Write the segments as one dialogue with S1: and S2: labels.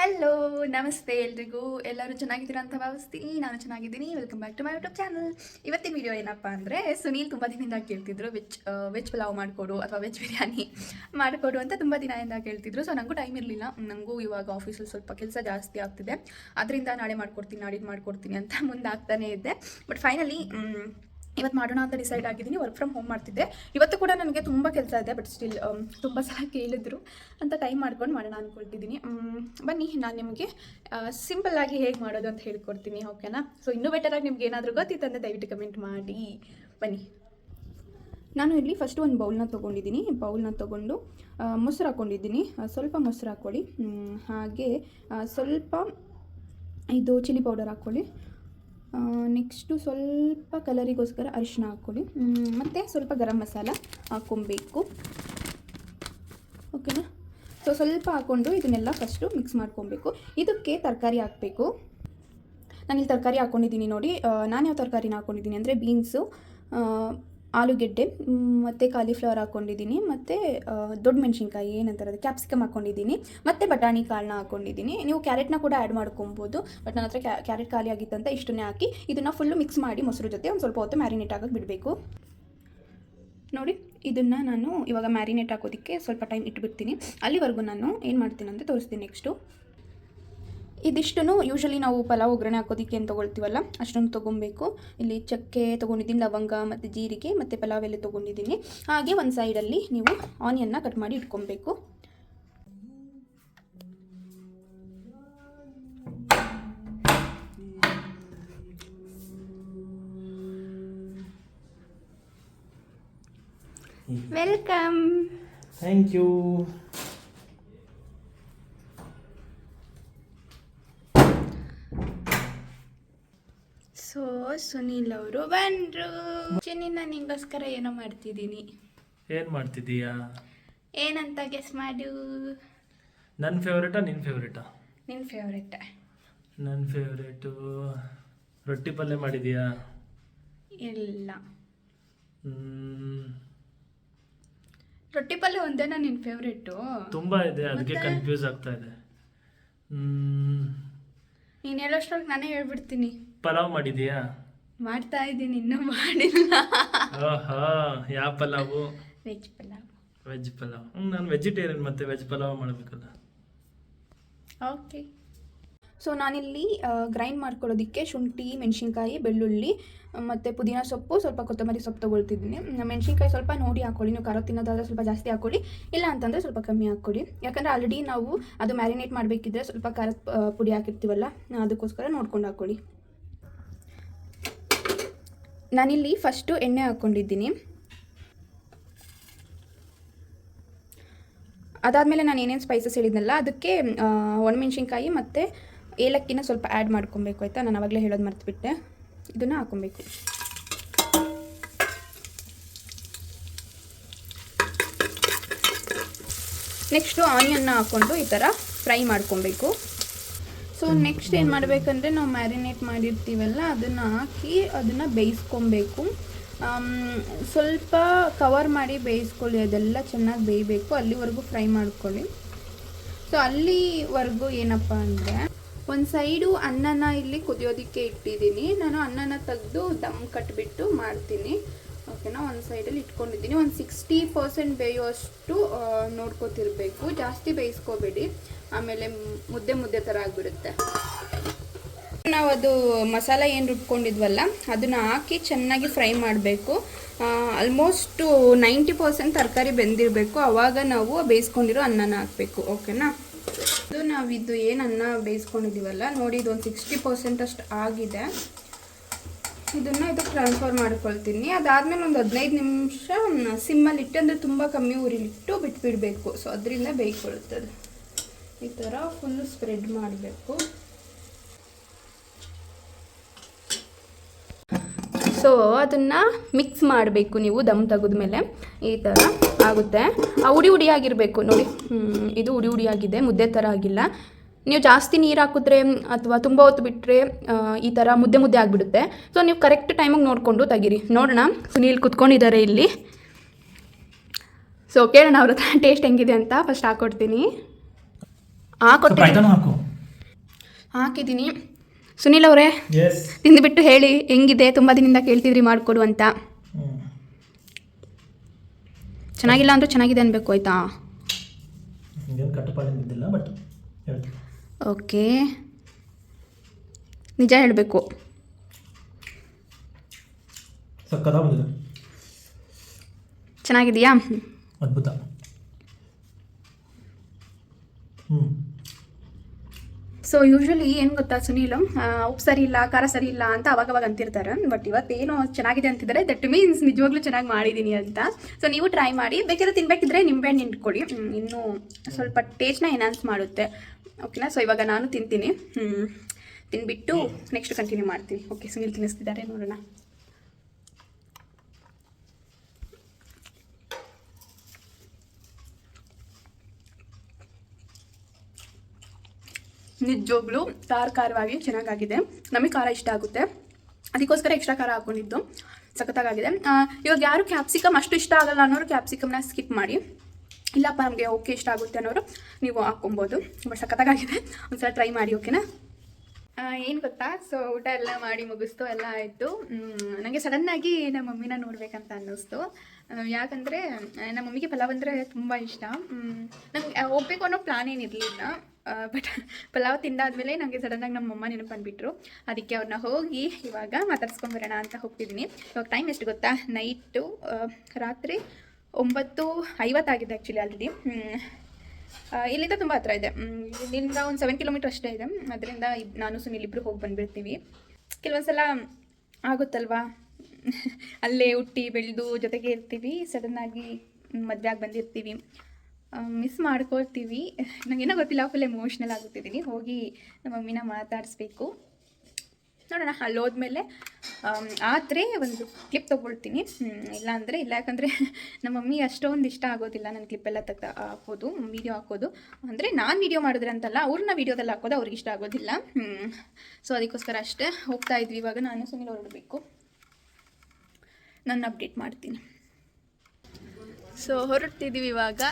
S1: Hello ನಮಸ್ತೆ ಎಲ್ರಿಗೂ. ಎಲ್ಲರೂ ಚೆನ್ನಾಗಿದ್ದೀರಾ ಅಂತ ಭಾವಿಸ್ತೀನಿ. ನಾನು ಚೆನ್ನಾಗಿದ್ದೀನಿ. Welcome back to my YouTube channel ಇವತ್ತಿನ ವಿಡಿಯೋ ಏನಪ್ಪ ಅಂದರೆ, ಸುನೀಲ್ ತುಂಬ ದಿನದಿಂದ ಕೇಳ್ತಿದ್ರು ವೆಜ್ ವೆಜ್ ಪಲಾವ್ ಮಾಡಿಕೊಡು ಅಥವಾ ವೆಜ್ ಬಿರಿಯಾನಿ ಮಾಡಿಕೊಡು ಅಂತ ತುಂಬ ದಿನದಿಂದ ಕೇಳ್ತಿದ್ರು. ಸೊ ನನಗೂ ಟೈಮ್ ಇರಲಿಲ್ಲ. ನನಗೂ ಇವಾಗ ಆಫೀಸಲ್ಲಿ ಸ್ವಲ್ಪ ಕೆಲಸ ಜಾಸ್ತಿ ಆಗ್ತಿದೆ. ಅದರಿಂದ ನಾಳೆ ಮಾಡ್ಕೊಡ್ತೀನಿ, ನಾಡಿದ್ದು ಮಾಡ್ಕೊಡ್ತೀನಿ ಅಂತ ಮುಂದೆ ಆಗ್ತಾನೇ ಇದ್ದೆ ಬಟ್ ಫೈನಲಿ ಇವತ್ತು ಮಾಡೋಣ ಅಂತ ಡಿಸೈಡ್ ಆಗಿದ್ದೀನಿ ವರ್ಕ್ ಫ್ರಮ್ ಹೋಮ್ ಮಾಡ್ತಿದ್ದೆ. ಇವತ್ತು ಕೂಡ ನನಗೆ ತುಂಬ ಕೆಲಸ ಇದೆ ಬಟ್ ಸ್ಟಿಲ್ ತುಂಬ ಸಲ ಕೇಳಿದ್ರು. ಅಂತ ಟೈಮ್ ಮಾಡ್ಕೊಂಡು ಮಾಡೋಣ ಅಂದ್ಕೊಳ್ತಿದ್ದೀನಿ ಬನ್ನಿ, ನಾನು ನಿಮಗೆ ಸಿಂಪಲ್ಲಾಗಿ ಹೇಗೆ ಮಾಡೋದು ಅಂತ ಹೇಳ್ಕೊಡ್ತೀನಿ ಓಕೆನಾ ಸೊ ಇನ್ನೂ ಬೆಟರಾಗಿ ನಿಮ್ಗೆ ಏನಾದರೂ ಗೊತ್ತಿತ್ತಂದರೆ ದಯವಿಟ್ಟು ಕಮೆಂಟ್ ಮಾಡಿ. ಬನ್ನಿ. ನಾನು ಇಲ್ಲಿ ಫಸ್ಟ್ ಒಂದು ಬೌಲ್ನ ತೊಗೊಂಡಿದ್ದೀನಿ. ಬೌಲ್ನ ತೊಗೊಂಡು ಮೊಸರು ಹಾಕ್ಕೊಂಡಿದ್ದೀನಿ ಸ್ವಲ್ಪ ಮೊಸರು ಹಾಕ್ಕೊಳ್ಳಿ. ಹಾಗೆ ಸ್ವಲ್ಪ ಇದು ಚಿಲ್ಲಿ ಪೌಡರ್ ಹಾಕ್ಕೊಳ್ಳಿ. ನೆಕ್ಸ್ಟು ಸ್ವಲ್ಪ ಕಲರಿಗೋಸ್ಕರ ಅರಿಶಿನ ಹಾಕ್ಕೊಳ್ಳಿ. ಮತ್ತು ಸ್ವಲ್ಪ ಗರಂ ಮಸಾಲ ಹಾಕ್ಕೊಬೇಕು. ಓಕೆನಾ ಸೊ ಸ್ವಲ್ಪ ಹಾಕ್ಕೊಂಡು ಇದನ್ನೆಲ್ಲ ಫಸ್ಟು ಮಿಕ್ಸ್ ಮಾಡ್ಕೊಬೇಕು. ಇದಕ್ಕೆ ತರಕಾರಿ ಹಾಕಬೇಕು. ನಾನಿಲ್ಲಿ ತರಕಾರಿ ಹಾಕ್ಕೊಂಡಿದ್ದೀನಿ ನೋಡಿ. ನಾನು ಯಾವ ತರಕಾರಿನ ಹಾಕ್ಕೊಂಡಿದ್ದೀನಿ ಅಂದರೆ ಬೀನ್ಸು ಆಲೂಗೆಡ್ಡೆ ಮತ್ತು ಕಾಲಿಫ್ಲವರ್ ಹಾಕ್ಕೊಂಡಿದ್ದೀನಿ ಮತ್ತು ದೊಡ್ಡ ಮೆಣಸಿನ್ಕಾಯಿ, ಏನಂತಾರೆ ಅದು ಕ್ಯಾಪ್ಸಿಕಮ್ ಹಾಕ್ಕೊಂಡಿದ್ದೀನಿ ಮತ್ತು ಬಟಾಣಿ ಕಾಳನ್ನ ಹಾಕ್ಕೊಂಡಿದ್ದೀನಿ ನೀವು ಕ್ಯಾರೆಟ್ನ ಕೂಡ ಆ್ಯಡ್ ಮಾಡ್ಕೊಬೋದು, ಬಟ್ ನನ್ನ ಹತ್ರ ಕ್ಯಾರೆಟ್ ಖಾಲಿ ಆಗಿತ್ತಂತ ಇಷ್ಟನ್ನೇ ಹಾಕಿ, ಇದನ್ನು ಫುಲ್ಲು ಮಿಕ್ಸ್ ಮಾಡಿ ಮೊಸರು ಜೊತೆ ಒಂದು ಸ್ವಲ್ಪ ಹೊತ್ತು ಮ್ಯಾರಿನೇಟ್ ಆಗಕ್ಕೆ ಬಿಡಬೇಕು. ನೋಡಿ, ಇದನ್ನು ನಾನು ಇವಾಗ ಮ್ಯಾರಿನೇಟ್ ಹಾಕೋದಕ್ಕೆ ಸ್ವಲ್ಪ ಟೈಮ್ ಇಟ್ಬಿಡ್ತೀನಿ. ಅಲ್ಲಿವರೆಗೂ ನಾನು ಏನು ಮಾಡ್ತೀನಿ ಅಂತ ತೋರಿಸ್ತೀನಿ ನೆಕ್ಸ್ಟು ಇದಿಷ್ಟನ್ನು ಯೂಶಲಿ ನಾವು ಪಲಾವ್ ಒಗ್ಗರಣೆ ಹಾಕೋದಕ್ಕೆ ಏನು ತೊಗೊಳ್ತೀವಲ್ಲ ಅಷ್ಟೊಂದು ತೊಗೊಬೇಕು. ಇಲ್ಲಿ ಚಕ್ಕೆ ತೊಗೊಂಡಿದ್ದೀನಿ ಲವಂಗ ಮತ್ತು ಜೀರಿಗೆ ಮತ್ತು ಪಲಾವ್ ಎಲ್ಲ ತೊಗೊಂಡಿದ್ದೀನಿ. ಹಾಗೆ ಒಂದು ಸೈಡಲ್ಲಿ ನೀವು ಆನಿಯನ್ನ ಕಟ್ ಮಾಡಿ ಇಟ್ಕೊಬೇಕು. Welcome
S2: thank you
S1: so Sunil ಅವರು ಬಂದ್ರು. ಚಿನ್ನಿ ನಾನು ನಿಂಗೋಸ್ಕರ ಏನೋ ಮಾಡ್ತಿದ್ದೀನಿ.
S2: ಏನ್ ಮಾಡ್ತಿದ್ದೀಯಾ?
S1: ಏನಂತ ಗೆಸ್ ಮಾಡು.
S2: ನನ್ನ ಫೇವ್ರೇಟಾ ನಿನ್ನ ಫೇವ್ರೇಟಾ
S1: ನಿನ್ನ ಫೇವ್ರೇಟ
S2: ನನ್ನ ಫೇವ್ರೇಟು ರೊಟ್ಟಿ ಪಲ್ಯ ಮಾಡಿದೀಯಾ
S1: ಇಲ್ಲ.
S2: ಮ್ಮ್,
S1: ರೊಟ್ಟಿ ಪಲ್ಯ ಒಂದೇನಾ ನಿನ್ನ ಫೇವ್ರೇಟು
S2: ತುಂಬಾ ಇದೆ ಅದಕ್ಕೆ ಕನ್ಫ್ಯೂಸ್ ಆಗ್ತಾ ಇದೆ. ಮ್ಮ್,
S1: ನೀನು ಹೇಳೋಷ್ಟ್ರೊಳಗೆ ನಾನೇ ಹೇಳ್ಬಿಡ್ತೀನಿ.
S2: ಪಲಾವ್ ಮಾಡಿದೀಯಾ
S1: ಮಾಡ್ತಾ ಇದ್ದೀನಿ ಇನ್ನೂ ಮಾಡಿಲ್ಲ.
S2: ಓಹೋ ಯಾವ ಪಲಾವು?
S1: ವೆಜ್ ಪಲಾವ್.
S2: ವೆಜ್ ಪಲಾವ್. ಹ್ಞೂ ನಾನು ವೆಜಿಟೇರಿಯನ್ ಮತ್ತೆ ವೆಜ್ ಪಲಾವ್ ಮಾಡಬೇಕಲ್ಲ.
S1: ಓಕೆ. ಸೊ ನಾನಿಲ್ಲಿ ಗ್ರೈಂಡ್ ಮಾಡ್ಕೊಳ್ಳೋದಕ್ಕೆ ಶುಂಠಿ ಮೆಣಸಿನ್ಕಾಯಿ ಬೆಳ್ಳುಳ್ಳಿ ಮತ್ತು ಪುದೀನ ಸೊಪ್ಪು ಸ್ವಲ್ಪ ಕೊತ್ತಂಬರಿ ಸೊಪ್ಪು ತೊಗೊಳ್ತಿದ್ದೀನಿ. ಮೆಣಸಿನ್ಕಾಯಿ ಸ್ವಲ್ಪ ನೋಡಿ ಹಾಕ್ಕೊಳ್ಳಿ ನೀವು ಖಾರ ತಿನ್ನೋದಾದ್ರೆ ಸ್ವಲ್ಪ ಜಾಸ್ತಿ ಹಾಕ್ಕೊಳ್ಳಿ ಇಲ್ಲ ಅಂತಂದರೆ ಸ್ವಲ್ಪ ಕಮ್ಮಿ ಹಾಕ್ಕೊಳ್ಳಿ ಯಾಕಂದರೆ ಆಲ್ರೆಡಿ ನಾವು ಅದು ಮ್ಯಾರಿನೇಟ್ ಮಾಡಬೇಕಿದ್ರೆ ಸ್ವಲ್ಪ ಖಾರದ ಪುಡಿ ಹಾಕಿರ್ತೀವಲ್ಲ ಅದಕ್ಕೋಸ್ಕರ ನೋಡ್ಕೊಂಡು ಹಾಕ್ಕೊಳ್ಳಿ ನಾನಿಲ್ಲಿ ಫಸ್ಟು ಎಣ್ಣೆ ಹಾಕ್ಕೊಂಡಿದ್ದೀನಿ. ಅದಾದಮೇಲೆ ನಾನು ಏನೇನು ಸ್ಪೈಸಸ್ ಹೇಳಿದ್ನಲ್ಲ, ಅದಕ್ಕೆ ಒಣಮೆಣ್ಸಿನ್ಕಾಯಿ ಮತ್ತು ಏಲಕ್ಕಿನ ಸ್ವಲ್ಪ ಆ್ಯಡ್ ಮಾಡ್ಕೊಬೇಕು ಆಯಿತಾ? ನಾನು ಅವಾಗಲೇ ಹೇಳೋದು ಮರ್ತುಬಿಟ್ಟೆ. ಇದನ್ನು ಹಾಕ್ಕೊಬೇಕು. ನೆಕ್ಸ್ಟು ಆನಿಯನ್ನ ಹಾಕ್ಕೊಂಡು ಈ ಥರ ಫ್ರೈ ಮಾಡ್ಕೊಬೇಕು. ಸೊ ನೆಕ್ಸ್ಟ್ ಏನು ಮಾಡಬೇಕಂದ್ರೆ ನಾವು ಮ್ಯಾರಿನೇಟ್ ಮಾಡಿರ್ತೀವಲ್ಲ, ಅದನ್ನು ಹಾಕಿ ಅದನ್ನು ಬೇಯಿಸ್ಕೊಬೇಕು. ಸ್ವಲ್ಪ ಕವರ್ ಮಾಡಿ ಬೇಯಿಸ್ಕೊಳ್ಳಿ, ಅದೆಲ್ಲ ಚೆನ್ನಾಗಿ ಬೇಯಬೇಕು. ಅಲ್ಲಿವರೆಗೂ ಫ್ರೈ ಮಾಡ್ಕೊಳ್ಳಿ. ಸೊ ಅಲ್ಲಿವರೆಗೂ ಏನಪ್ಪ ಅಂದರೆ, ಒಂದು ಸೈಡು ಅನ್ನನ ಇಲ್ಲಿ ಕುದಿಯೋದಕ್ಕೆ ಇಟ್ಟಿದ್ದೀನಿ. ನಾನು ಅನ್ನನ ತೆಗೆದು ದಮ್ ಕಟ್ಬಿಟ್ಟು ಮಾಡ್ತೀನಿ. ಓಕೆನಾ? ಒಂದು ಸೈಡಲ್ಲಿ ಇಟ್ಕೊಂಡಿದ್ದೀನಿ. ಒಂದು ಸಿಕ್ಸ್ಟಿ ಪರ್ಸೆಂಟ್ ಬೇಯುವಷ್ಟು ನೋಡ್ಕೋತಿರ್ಬೇಕು. ಜಾಸ್ತಿ ಬೇಯಿಸ್ಕೋಬೇಡಿ. ಆಮೇಲೆ ಮುದ್ದೆ ಮುದ್ದೆ ಥರ ಆಗಿಬಿಡುತ್ತೆ. ನಾವು ಅದು ಮಸಾಲ ಏನು ರುಬ್ಕೊಂಡಿದ್ವಲ್ಲ, ಅದನ್ನು ಹಾಕಿ ಚೆನ್ನಾಗಿ ಫ್ರೈ ಮಾಡಬೇಕು. ಆಲ್ಮೋಸ್ಟು ನೈಂಟಿ ಪರ್ಸೆಂಟ್ ತರಕಾರಿ ಬೆಂದಿರಬೇಕು. ಆವಾಗ ನಾವು ಬೇಯಿಸ್ಕೊಂಡಿರೋ ಅನ್ನನ ಹಾಕಬೇಕು. ಓಕೆನಾ? ಅದು ನಾವಿದ್ದು ಏನು ಅನ್ನ ಬೇಯಿಸ್ಕೊಂಡಿದ್ದೀವಲ್ಲ, ನೋಡಿ ಇದು ಒಂದು ಸಿಕ್ಸ್ಟಿ ಪರ್ಸೆಂಟ್ ಅಷ್ಟು ಆಗಿದೆ. ಇದನ್ನು ಇದು ಟ್ರಾನ್ಸ್ಫರ್ ಮಾಡ್ಕೊಳ್ತೀನಿ. ಅದಾದಮೇಲೆ ಒಂದು ಹದಿನೈದು ನಿಮಿಷ ಸಿಮ್ಮಲ್ಲಿ ಇಟ್ಟು, ಅಂದರೆ ತುಂಬ ಕಮ್ಮಿ ಉರಿಲಿಟ್ಟು ಬಿಟ್ಬಿಡಬೇಕು. ಸೊ ಅದರಿಂದ ಬೇಯ್ಕೊಳ್ಳುತ್ತದೆ ಈ ಥರ ಫುಲ್ಲು ಸ್ಪ್ರೆಡ್ ಮಾಡಬೇಕು. ಸೊ ಅದನ್ನು ಮಿಕ್ಸ್ ಮಾಡಬೇಕು ನೀವು ದಮ್ ತೆಗೆದ್ಮೇಲೆ. ಈ ಥರ ಆಗುತ್ತೆ. ಆ ಉಡಿ ಉಡಿಯಾಗಿರಬೇಕು ನೋಡಿ ಇದು ಉಡಿ ಉಡಿಯಾಗಿದೆ ಮುದ್ದೆ ಥರ ಆಗಿಲ್ಲ. ನೀವು ಜಾಸ್ತಿ ನೀರು ಹಾಕಿದ್ರೆ ಅಥವಾ ತುಂಬ ಹೊತ್ತು ಬಿಟ್ಟರೆ ಈ ಥರ ಮುದ್ದೆ ಮುದ್ದೆ ಆಗಿಬಿಡುತ್ತೆ. ಸೊ ನೀವು ಕರೆಕ್ಟ್ ಟೈಮಿಗೆ ನೋಡಿಕೊಂಡು ತೆಗೀರಿ. ನೋಡೋಣ. ಸುನೀಲ್ ಕುತ್ಕೊಂಡಿದ್ದಾರೆ ಇಲ್ಲಿ. ಸೊ ಕೇಳೋಣ ಅವ್ರ ಹತ್ರ ಟೇಸ್ಟ್ ಹೆಂಗಿದೆ ಅಂತ. ಫಸ್ಟ್ ಹಾಕ್ಕೊಡ್ತೀನಿ ಹಾಕೊಡ್ತೀನಿ. ಹಾಕಿದ್ದೀನಿ. ಸುನೀಲ್ ಅವರೇ ತಿಂದುಬಿಟ್ಟು ಹೇಳಿ ಹೆಂಗಿದೆ? ತುಂಬ ದಿನದಿಂದ ಕೇಳ್ತಿದ್ರಿ ಮಾಡಿಕೊಡು ಅಂತ. ಚೆನ್ನಾಗಿಲ್ಲ ಅಂದರೂ ಚೆನ್ನಾಗಿದೆ ಅನ್ಬೇಕು ಆಯ್ತಾ?
S2: ಬಟ್ ಹೇಳ್ತೀನಿ.
S1: ಓಕೆ. ನಿಜ ಹೇಳಬೇಕು.
S2: ಸಕ್ಕದ ಬಂದಿದೆ.
S1: ಚೆನ್ನಾಗಿದೆಯಾ
S2: ಅದ್ಭುತ. ಹ್ಞೂ
S1: ಸೊ ಯೂಶ್ವಲಿ ಏನು ಗೊತ್ತಾ ಸುನೀಲ್? ಉಪ್ಪು ಸರಿ ಇಲ್ಲ ಖಾರ ಸರಿ ಇಲ್ಲ ಅಂತ ಅವಾಗವಾಗ ಅಂತಿರ್ತಾರೆ. ಬಟ್ ಇವತ್ತು ಏನು ಚೆನ್ನಾಗಿದೆ ಅಂತಿದ್ದಾರೆ. ದಟ್ ಮೀನ್ಸ್ ನಿಜವಾಗ್ಲೂ ಚೆನ್ನಾಗಿ ಮಾಡಿದ್ದೀನಿ ಅಂತ. ಸೊ ನೀವು ಟ್ರೈ ಮಾಡಿ. ಬೇಕಾದ್ರೆ ತಿನ್ಬೇಕಿದ್ರೆ ನಿಂಬೆಹಣ್ಣು ಇಟ್ಕೊಳ್ಳಿ ಇನ್ನೂ ಸ್ವಲ್ಪ ಟೇಸ್ಟ್ನ ಎನ್ಹಾನ್ಸ್ ಮಾಡುತ್ತೆ. ಓಕೆನಾ ಸೊ ಇವಾಗ ನಾನು ತಿಂತೀನಿ. ತಿನ್ಬಿಟ್ಟು ನೆಕ್ಸ್ಟ್ ಕಂಟಿನ್ಯೂ ಮಾಡ್ತೀನಿ. ಓಕೆ ಸುನೀಲ್ ತಿನ್ನಿಸ್ತಿದ್ದಾರೆ ನೋಡೋಣ. ನಿಜವಾಗ್ಲೂ ಖಾರ ಖಾರವಾಗಿ ಚೆನ್ನಾಗಾಗಿದೆ. ನಮಗೆ ಖಾರ ಇಷ್ಟ ಆಗುತ್ತೆ. ಅದಕ್ಕೋಸ್ಕರ ಎಕ್ಸ್ಟ್ರಾ ಖಾರ ಹಾಕ್ಕೊಂಡಿದ್ದು ಸಖತ್ತಾಗಿದೆ ಇವಾಗ ಯಾರು ಕ್ಯಾಪ್ಸಿಕಮ್ ಅಷ್ಟು ಇಷ್ಟ ಆಗಲ್ಲ ಅನ್ನೋರು ಕ್ಯಾಪ್ಸಿಕಮ್ನ ಸ್ಕಿಪ್ ಮಾಡಿ. ಇಲ್ಲಪ್ಪ ನಮಗೆ ಓಕೆ ಇಷ್ಟ ಆಗುತ್ತೆ ಅನ್ನೋರು ನೀವು ಹಾಕ್ಕೊಬೋದು. ಬಟ್ ಸಖತ್ತಾಗಿದೆ ಒಂದ್ಸಲ ಟ್ರೈ ಮಾಡಿ ಓಕೆನಾ ಏನು ಗೊತ್ತಾ? ಸೊ ಊಟ ಎಲ್ಲ ಮಾಡಿ ಮುಗಿಸ್ತು, ಎಲ್ಲ ಆಯಿತು. ನನಗೆ ಸಡನ್ನಾಗಿ ನಮ್ಮ ಮಮ್ಮಿನ ನೋಡಬೇಕಂತ ಅನ್ನಿಸ್ತು. ಯಾಕಂದರೆ ನಮ್ಮ ಮಮ್ಮಿಗೆ ಪಲಾವ್ ಅಂದರೆ ತುಂಬ ಇಷ್ಟ. ನಂಗೆ ಹೋಗ್ಬೇಕು ಅನ್ನೋ ಪ್ಲಾನ್ ಏನಿರಲಿಲ್ಲ ಬಟ್ ಪಲಾವ್ ತಿಂದಾದಮೇಲೆ ನನಗೆ ಸಡನ್ನಾಗಿ ನಮ್ಮ ಅಮ್ಮ ನೆನಪು ಅದಕ್ಕೆ ಅವ್ರನ್ನ ಹೋಗಿ ಇವಾಗ ಮಾತಾಡ್ಸ್ಕೊಂಬರೋಣ ಅಂತ ಹೋಗ್ತಿದ್ದೀನಿ ಇವಾಗ ಟೈಮ್ ಎಷ್ಟು ಗೊತ್ತಾ? ನೈಟು ರಾತ್ರಿ ಒಂಬತ್ತು ಐವತ್ತಾಗಿದೆ ಆ್ಯಕ್ಚುಲಿ ಆಲ್ರೆಡಿ ಇಲ್ಲಿಂದ ತುಂಬ ಹತ್ರ ಇದೆ. ಇಲ್ಲಿಂದ ಒಂದು ಸೆವೆನ್ ಕಿಲೋಮೀಟರ್ ಅಷ್ಟೇ ಇದೆ. ಅದರಿಂದ ನಾನು ಸುನಿಲ್ ಇಬ್ಬರು ಹೋಗಿ ಬಂದುಬಿಡ್ತೀವಿ. ಕೆಲವೊಂದು ಸಲ ಆಗುತ್ತಲ್ವಾ? ಅಲ್ಲೇ ಹುಟ್ಟಿ ಬೆಳೆದು ಜೊತೆಗೆ ಇರ್ತೀವಿ ಸಡನ್ನಾಗಿ ಮದುವೆ ಆಗಿ ಬಂದಿರ್ತೀವಿ. ಮಿಸ್ ಮಾಡ್ಕೊಳ್ತೀವಿ. ನನಗೇನೋ ಗೊತ್ತಿಲ್ಲ ಫುಲ್ ಎಮೋಷ್ನಲ್ ಆಗುತ್ತಿದ್ದೀನಿ ಹೋಗಿ ನಮ್ಮ ಮಮ್ಮಿನ ಮಾತಾಡಿಸ್ಬೇಕು. ನೋಡೋಣ. ಅಲ್ಲಿ ಹೋದ್ಮೇಲೆ ಆದರೆ ಒಂದು ಕ್ಲಿಪ್ ತೊಗೊಳ್ತೀನಿ. ಇಲ್ಲಾಂದರೆ ಇಲ್ಲ, ಯಾಕಂದರೆ ನಮ್ಮ ಮಮ್ಮಿ ಅಷ್ಟೊಂದು ಇಷ್ಟ ಆಗೋದಿಲ್ಲ ನನ್ನ ಕ್ಲಿಪ್ಪೆಲ್ಲ ತೆಗ್ದು ಹಾಕೋದು ವೀಡಿಯೋ ಹಾಕೋದು. ಅಂದರೆ ನಾನು ವೀಡಿಯೋ ಮಾಡಿದ್ರೆ ಅಂತಲ್ಲ, ಅವ್ರನ್ನ ವೀಡಿಯೋದಲ್ಲಿ ಹಾಕೋದು ಅವ್ರಿಗೆ ಇಷ್ಟ ಆಗೋದಿಲ್ಲ. ಸೊ ಅದಕ್ಕೋಸ್ಕರ ಅಷ್ಟೇ ಹೋಗ್ತಾ ಇದ್ವಿ. ಇವಾಗ ನಾನು ಸುಮ್ಮನೆ ಹೊರಡಬೇಕು ನಾನು ಅಪ್ಡೇಟ್ ಮಾಡ್ತೀನಿ. ಸೊ ಹೊರಡ್ತಿದ್ದೀವಿ ಇವಾಗ.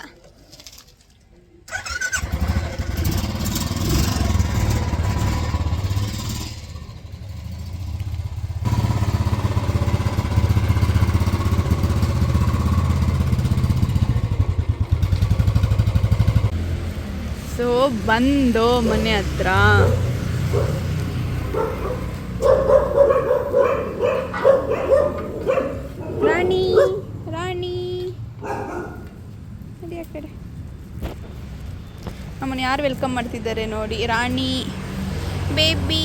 S1: ಸೊ ಬಂದು ಮನೆ ಹತ್ರ. ರಾಣಿ ರಾಣಿ. ಕಡೆ ಯಾರು ವೆಲ್ಕಮ್ ಮಾಡ್ತಿದ್ದಾರೆ ನೋಡಿ ರಾಣಿ ಬೇಬಿ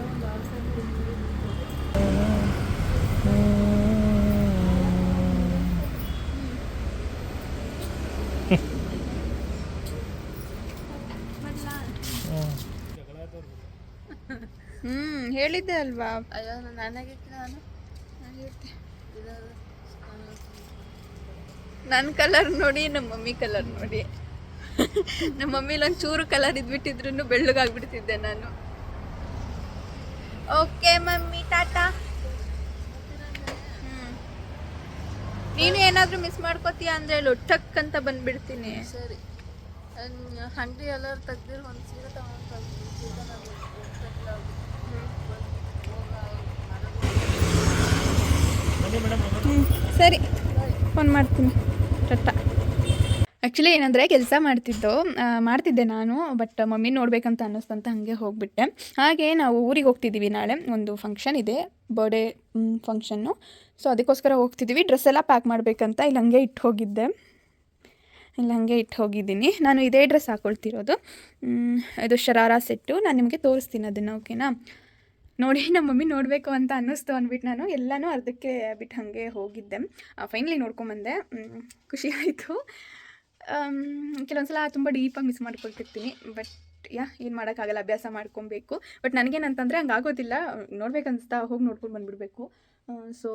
S1: ಹ್ಮ್ ಹೇಳಿದ್ದೆ ಅಲ್ವಾ?
S3: ಅಯ್ಯೋ ನನಗೆ ನಾನು
S1: ನನ್ನ ಕಲರ್ ನೋಡಿ ನಮ್ಮ ಮಮ್ಮಿ ಕಲರ್ ನೋಡಿ. ನಮ್ಮ ಮಮ್ಮಿಲಿ ಒಂದು ಚೂರು ಕಲರ್ ಇದ್ಬಿಟ್ಟಿದ್ರು ಬೆಳ್ಳಗಾಗ್ಬಿಡ್ತಿದ್ದೆ ನಾನು. Okay mummy tata. ಹ್ಮ್. ನೀನು ಏನಾದರೂ ಮಿಸ್ ಮಾಡ್ಕೋತೀಯ ಅಂದ್ರೆ ಹೇಳು ಟಕ್ ಅಂತ ಬಂದ್ಬಿಡ್ತೀನಿ.
S3: ಸರಿ. ಹಂಡಿ ಎಲ್ಲರೂ ತೆಗ್ದಿರು ಒಂದು ಸೀರೆ ತಗೊಂಡು ನಾನು
S1: ಸರಿ ಫೋನ್ ಮಾಡ್ತೀನಿ. ಟಟ್ಟ ಆ್ಯಕ್ಚುಲಿ ಏನಂದರೆ ಕೆಲಸ ಮಾಡ್ತಿದ್ದು ಮಾಡ್ತಿದ್ದೆ ನಾನು ಬಟ್ ಮಮ್ಮಿ ನೋಡಬೇಕಂತ ಅನ್ನಿಸ್ತಂತ ಹಾಗೆ ಹೋಗ್ಬಿಟ್ಟೆ. ಹಾಗೆ ನಾವು ಊರಿಗೆ ಹೋಗ್ತಿದ್ದೀವಿ ನಾಳೆ. ಒಂದು ಫಂಕ್ಷನ್ ಇದೆ ಬರ್ಡೇ ಫಂಕ್ಷನ್ನು ಸೊ ಅದಕ್ಕೋಸ್ಕರ ಹೋಗ್ತಿದ್ದೀವಿ. ಡ್ರೆಸ್ ಎಲ್ಲ ಪ್ಯಾಕ್ ಮಾಡಬೇಕಂತ ಇಲ್ಲಿ ಹಂಗೆ ಇಟ್ಟು ಹೋಗಿದ್ದೆ. ಇಲ್ಲಿ ಹಾಗೆ ಇಟ್ಟು ಹೋಗಿದ್ದೀನಿ. ನಾನು ಇದೇ ಡ್ರೆಸ್ ಹಾಕ್ಕೊಳ್ತಿರೋದು ಇದು ಶರಾರ ಸೆಟ್ಟು. ನಾನು ನಿಮಗೆ ತೋರಿಸ್ತೀನಿ ಅದನ್ನು, ಓಕೆನಾ? ನೋಡಿ, ನಮ್ಮ ಮಮ್ಮಿ ನೋಡಬೇಕು ಅಂತ ಅನ್ನಿಸ್ತು ಅಂದ್ಬಿಟ್ಟು ನಾನು ಎಲ್ಲನೂ ಅರ್ಧಕ್ಕೆ ಬಿಟ್ಟು ಹಾಗೆ ಹೋಗಿದ್ದೆ. ಫೈನಲಿ ನೋಡ್ಕೊಂಬಂದೆ. ಖುಷಿ ಆಯಿತು. ಕೆಲವೊಂದ್ಸಲ ತುಂಬ ಡೀಪಾಗಿ ಮಿಸ್ ಮಾಡ್ಕೊಳ್ತಿರ್ತೀನಿ. ಬಟ್ ಯಾ, ಏನು ಮಾಡೋಕ್ಕಾಗಲ್ಲ, ಅಭ್ಯಾಸ ಮಾಡ್ಕೊಬೇಕು ಬಟ್ ನನಗೇನಂತಂದರೆ ಹಂಗೆ ಆಗೋದಿಲ್ಲ. ನೋಡ್ಬೇಕನ್ಸ್ತಾ ಹೋಗಿ ನೋಡ್ಕೊಂಡು ಬಂದುಬಿಡ್ಬೇಕು. ಸೊ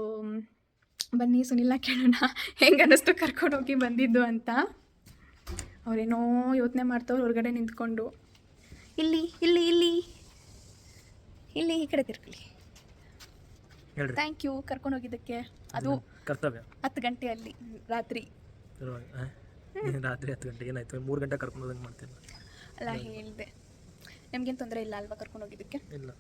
S1: ಬನ್ನಿ ಸುನಿಲ್ಲ ಕೇಳೋಣ. ಹೆಂಗೆ ಅನ್ನಿಸ್ತು ಕರ್ಕೊಂಡು ಹೋಗಿ ಬಂದಿದ್ದು ಅಂತ. ಅವರೇನೋ ಯೋಚನೆ ಮಾಡ್ತವ್ರು ಹೊರಗಡೆ ನಿಂತ್ಕೊಂಡು. ಇಲ್ಲಿ ಇಲ್ಲಿ ಇಲ್ಲಿ. ಇಲ್ಲಿ ಈ ಕಡೆ ತಿರ್ಕಲಿ
S2: ಹೇಳ್ರಿ.
S1: ಥ್ಯಾಂಕ್ ಯು ಕರ್ಕೊಂಡು ಹೋಗಿದ್ದಕ್ಕೆ. ಅದು
S2: ಕರ್ತವ್ಯ.
S1: ಹತ್ತು ಗಂಟೆಯಲ್ಲಿ ರಾತ್ರಿ?
S2: ರಾತ್ರಿ ಹತ್ತು ಗಂಟೆಗೆ ಏನಾಯ್ತು ಮೂರು ಗಂಟೆ ಕರ್ಕೊಂಡು ಹೋದಂಗೆ ಮಾಡ್ತೀನಿ
S1: ಅಲ್ಲ ಹೇಳಿದೆ. ನಿಮ್ಗೇನು ತೊಂದರೆ ಇಲ್ಲ ಅಲ್ವಾ ಕರ್ಕೊಂಡು ಹೋಗಿದ್ದಕ್ಕೆ?
S2: ಇಲ್ಲ.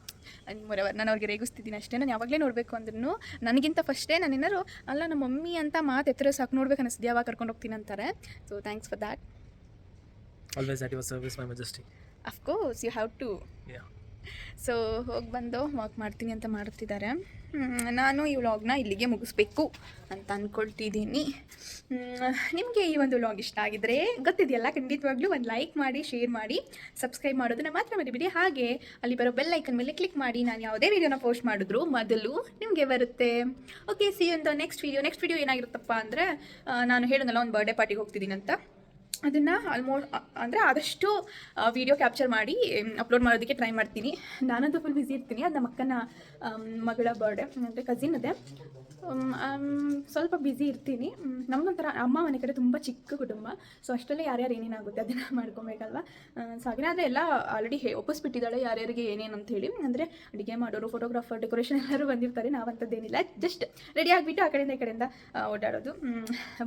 S1: ಮೊರವರ್ ನಾನು ಅವ್ರಿಗೆ ರೇಗಿಸ್ತಿದ್ದೀನಿ ಅಷ್ಟೇ. ನಾನು ಯಾವಾಗಲೇ ನೋಡಬೇಕು ಅಂದ್ರೂ ನನಗಿಂತ ಫಸ್ಟೇ ನಾನು ಏನಾರು ಅಲ್ಲ ನಮ್ಮ ಮಮ್ಮಿ ಅಂತ ಮಾತು ಎತ್ತರ ಸಾಕು ನೋಡ್ಬೇಕು ಅನ್ನಿಸ್ತಿದ್ದೆ ಯಾವಾಗ ಕರ್ಕೊಂಡು ಹೋಗ್ತೀನಿ ಅಂತಾರೆ. So thanks for that
S2: always at your service my majesty
S1: of course you have to so ಹೋಗಿ ಬಂದು ವಾಕ್ ಮಾಡ್ತೀನಿ ಅಂತ ಮಾಡ್ತಿದ್ದಾರೆ. ನಾನು ಈ ವ್ಲಾಗ್ನ ಇಲ್ಲಿಗೆ ಮುಗಿಸ್ಬೇಕು ಅಂತ ಅಂದ್ಕೊಳ್ತಿದ್ದೀನಿ ನಿಮಗೆ ಈ ಒಂದು ವ್ಲಾಗ್ ಇಷ್ಟ ಆಗಿದ್ರೆ ಗೊತ್ತಿದೆಯಲ್ಲ ಖಂಡಿತವಾಗ್ಲೂ ಒಂದು ಲೈಕ್ ಮಾಡಿ ಶೇರ್ ಮಾಡಿ ಸಬ್ಸ್ಕ್ರೈಬ್ ಮಾಡೋದನ್ನ ಮಾತ್ರ ಮರಿಬಿಡಿ. ಹಾಗೆ ಅಲ್ಲಿ ಬರೋ ಬೆಲ್ ಐಕನ್ ಮೇಲೆ ಕ್ಲಿಕ್ ಮಾಡಿ ನಾನು ಯಾವುದೇ ವೀಡಿಯೋನ ಪೋಸ್ಟ್ ಮಾಡಿದ್ರು ಮೊದಲು ನಿಮಗೆ ಬರುತ್ತೆ. ಓಕೆ ಸಿ ಒಂದು ನೆಕ್ಸ್ಟ್ ವೀಡಿಯೋ ನೆಕ್ಸ್ಟ್ ವೀಡಿಯೋ ಏನಾಗಿರುತ್ತಪ್ಪ ಅಂದರೆ ನಾನು ಹೇಳೋದಲ್ಲ ಒಂದು ಬರ್ಡೇ ಪಾರ್ಟಿಗೆ ಹೋಗ್ತಿದ್ದೀನಿ ಅಂತ ಅದನ್ನು ಆಲ್ಮೋಸ್ಟ್ ಅಂದರೆ ಆದಷ್ಟು ವಿಡಿಯೋ ಕ್ಯಾಪ್ಚರ್ ಮಾಡಿ ಅಪ್ಲೋಡ್ ಮಾಡೋದಕ್ಕೆ ಟ್ರೈ ಮಾಡ್ತೀನಿ. ನಾನಂತೂ ಫುಲ್ ಬ್ಯುಸಿ ಇರ್ತೀನಿ. ಅದು ನಮ್ಮ ಅಕ್ಕನ ಮಗಳ ಬರ್ಡೇ ಅಂದರೆ ಕಸಿನ್ ಅದೇ. ಸ್ವಲ್ಪ ಬ್ಯುಸಿ ಇರ್ತೀನಿ. ಮ್, ಅಮ್ಮ ಮನೆ ಕಡೆ ತುಂಬ ಚಿಕ್ಕ ಕುಟುಂಬ. ಸೊ ಅಷ್ಟರಲ್ಲೇ ಯಾರ್ಯಾರು ಏನೇನಾಗುತ್ತೆ ಅದನ್ನು ಮಾಡ್ಕೊಬೇಕಲ್ವ? ಸೊ ಆದರೆ ಎಲ್ಲ ಆಲ್ರೆಡಿ ಹೇ ಒಪ್ಪಿಸ್ಬಿಟ್ಟಿದ್ದಾಳೆ ಯಾರ್ಯಾರಿಗೆ ಏನೇನು ಅಂತ ಹೇಳಿ. ಅಂದರೆ ಅಡುಗೆ ಮಾಡೋರು ಫೋಟೋಗ್ರಾಫರ್ ಡೆಕೋರೇಷನ್ ಎಲ್ಲರೂ ಬಂದಿರ್ತಾರೆ. ನಾವಂಥದ್ದೇನಿಲ್ಲ ಜಸ್ಟ್ ರೆಡಿ ಆಗಿಬಿಟ್ಟು ಆ ಕಡೆಯಿಂದ ಈ ಕಡೆಯಿಂದ ಓಡಾಡೋದು.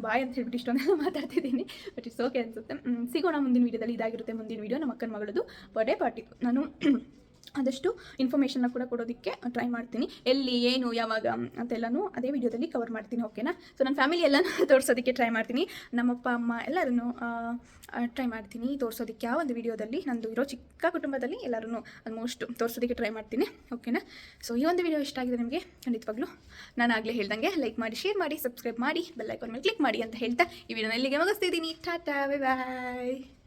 S1: ಬಾಯ್ ಅಂತ ಹೇಳ್ಬಿಟ್ಟು ಇಷ್ಟೊಂದೆಲ್ಲ ಮಾತಾಡ್ತಿದ್ದೀನಿ. ಬಟ್ ಇಟ್ಸ್ ಓಕೆ ಅನಿಸುತ್ತೆ. ಸಿಗೋಣ ಮುಂದಿನ ವೀಡಿಯೋದಲ್ಲಿ ಇದಾಗಿರುತ್ತೆ ಮುಂದಿನ ವೀಡಿಯೋ ನಮ್ಮ ಅಕ್ಕನ ಮಗಳದು ಬರ್ಡೇ ಪಾರ್ಟಿ ನಾನು ಆದಷ್ಟು ಇನ್ಫಾರ್ಮೇಷನ್ನ ಕೂಡ ಕೊಡೋದಕ್ಕೆ ಟ್ರೈ ಮಾಡ್ತೀನಿ. ಎಲ್ಲಿ, ಏನು, ಯಾವಾಗ ಅಂತೆಲ್ಲನೂ ಅದೇ ವಿಡಿಯೋದಲ್ಲಿ ಕವರ್ ಮಾಡ್ತೀನಿ ಓಕೆನಾ ಸೊ ನನ್ನ ಫ್ಯಾಮಿಲಿ ಎಲ್ಲನೂ ತೋರಿಸೋದಕ್ಕೆ ಟ್ರೈ ಮಾಡ್ತೀನಿ. ನಮ್ಮಪ್ಪ, ಅಮ್ಮ ಎಲ್ಲರನ್ನು ಟ್ರೈ ಮಾಡ್ತೀನಿ, ತೋರಿಸೋದಕ್ಕೆ ಆ ಒಂದು ವಿಡಿಯೋದಲ್ಲಿ ನಂದು ಇರೋ ಚಿಕ್ಕ ಕುಟುಂಬದಲ್ಲಿ ಎಲ್ಲರೂ ಆಲ್ಮೋಸ್ಟ್ ತೋರಿಸೋದಕ್ಕೆ ಟ್ರೈ ಮಾಡ್ತೀನಿ ಓಕೆನಾ ಸೊ ಈ ಒಂದು ವಿಡಿಯೋ ಇಷ್ಟ ಆಗಿದೆ ನಿಮಗೆ ಖಂಡಿತವಾಗ್ಲೂ ನಾನು ಆಗಲೇ ಹೇಳ್ದಂಗೆ ಲೈಕ್ ಮಾಡಿ ಶೇರ್ ಮಾಡಿ ಸಬ್ಸ್ಕ್ರೈಬ್ ಮಾಡಿ ಬೆಲ್ ಐಕಾನ್ ಮೇಲೆ ಕ್ಲಿಕ್ ಮಾಡಿ ಅಂತ ಹೇಳ್ತಾ ಈ ವಿಡಿಯೋನ ಇಲ್ಲಿಗೆ ಮುಗಿಸ್ತಿದ್ದೀನಿ. Tata bye bye